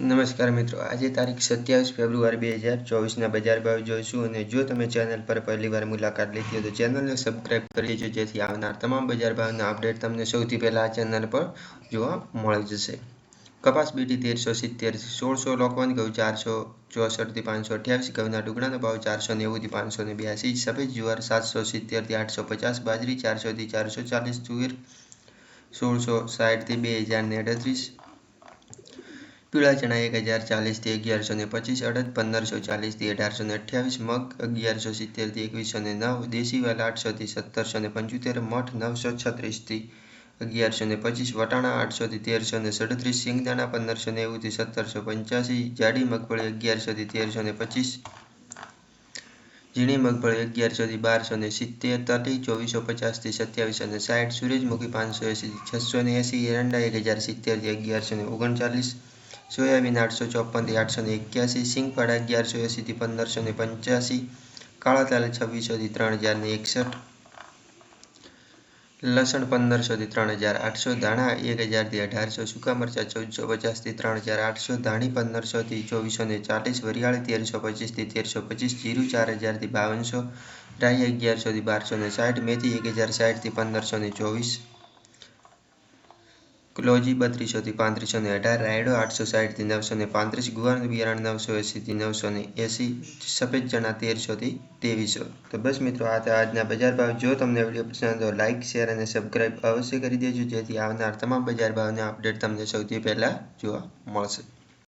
નમસ્કાર મિત્રો, આજે તારીખ સત્યાવીસ ફેબ્રુઆરી બે હજાર ચોવીસના બજાર ભાવ જોઈશું અને જો તમે ચેનલ પર પહેલીવાર મુલાકાત લીધી હોય તો ચેનલને સબસ્ક્રાઇબ કરી લેજો, જેથી આવનાર તમામ બજાર ભાવના અપડેટ તમને સૌથી પહેલાં આ ચેનલ પર જોવા મળી જશે. કપાસ બીટી તેરસો સિત્તેર, સોળસો લોકવન ઘઉં ચારસો ચોસઠથી પાંચસો અઠ્યાવીસ, ઘઉંના ટુકડાનો ભાવ ચારસો નેવુંથી પાંચસો ને બ્યાસી, સફેદ જુવાર સાતસો સિત્તેરથી આઠસો પચાસ, બાજરી ચારસોથી ચારસો ચાલીસ, તુવેર સોળસો સાઠથી બે હજાર ને અડત્રીસ પીળા ચણા એક હજાર ચાલીસથી અગિયારસો ને પચીસ, અડદ પંદરસો ચાલીસથી અઢારસો ને અઠ્યાવીસ, મગ અગિયારસો સિત્તેરથી એકવીસો ને નવ, દેશી વાલ આઠસોથી સત્તરસો ને પંચોતેર, મઠ નવસો છત્રીસથી અગિયારસો ને પચીસ, વટાણા આઠસોથી તેરસો ને સડત્રીસ સિંગદાણા પંદરસો નેવુંથી સત્તરસો પંચ્યાસી, જાડી મગફળી અગિયારસોથી તેરસો ને પચીસ, ઝીણી મગફળી અગિયારસોથી બારસો ને સિત્તેર તટી ચોવીસો પચાસથી સત્યાવીસો ને સાઠ, સૂરજમુખી પાંચસો એંસીથી છસો ને એંસી, એરંડા એક હજાર સિત્તેરથી અગિયારસો ને ઓગણચાલીસ સોયાબીન આઠસો ચોપનથી આઠસો ને એક્યાસી સિંગપાડા અગિયારસો એંસીથી પંદરસો ને પંચ્યાસી કાળા તાલ છવ્વીસોથી ત્રણ હજાર ને એકસઠ, લસણ પંદરસોથી ત્રણ હજાર આઠસો, ધાણા એક હજારથી અઢારસો, સૂકા મરચાં ચૌદસો પચાસથી ત્રણ હજાર આઠસો, ધાણી પંદરસોથી ચોવીસો ને ચાલીસ, વરિયાળી તેરસો પચીસથી તેરસો પચીસ, જીરું ચાર હજારથી બાવનસો, રાઈ અગિયારસોથી બારસો ને સાઠ, મેથી એક હજાર સાઠથી પંદરસો ને ચોવીસ ક્લોજી બત્રીસોથી પાંત્રીસો ને અઢાર, રાયડો આઠસો સાઠથી નવસો ને પાંત્રીસ ગુવારનું બિયારણ નવસો એંસીથી નવસો ને એંસી, સફેદ ચણા તેરસોથી ત્રેવીસો. તો બસ મિત્રો, આ હતા આજના બજાર ભાવ. જો તમને વીડિયો પસંદ તો લાઇક શેર અને સબસ્ક્રાઇબ અવશ્ય કરી દેજો, જેથી આવનાર તમામ બજાર ભાવના અપડેટ તમને સૌથી પહેલાં જોવા મળશે.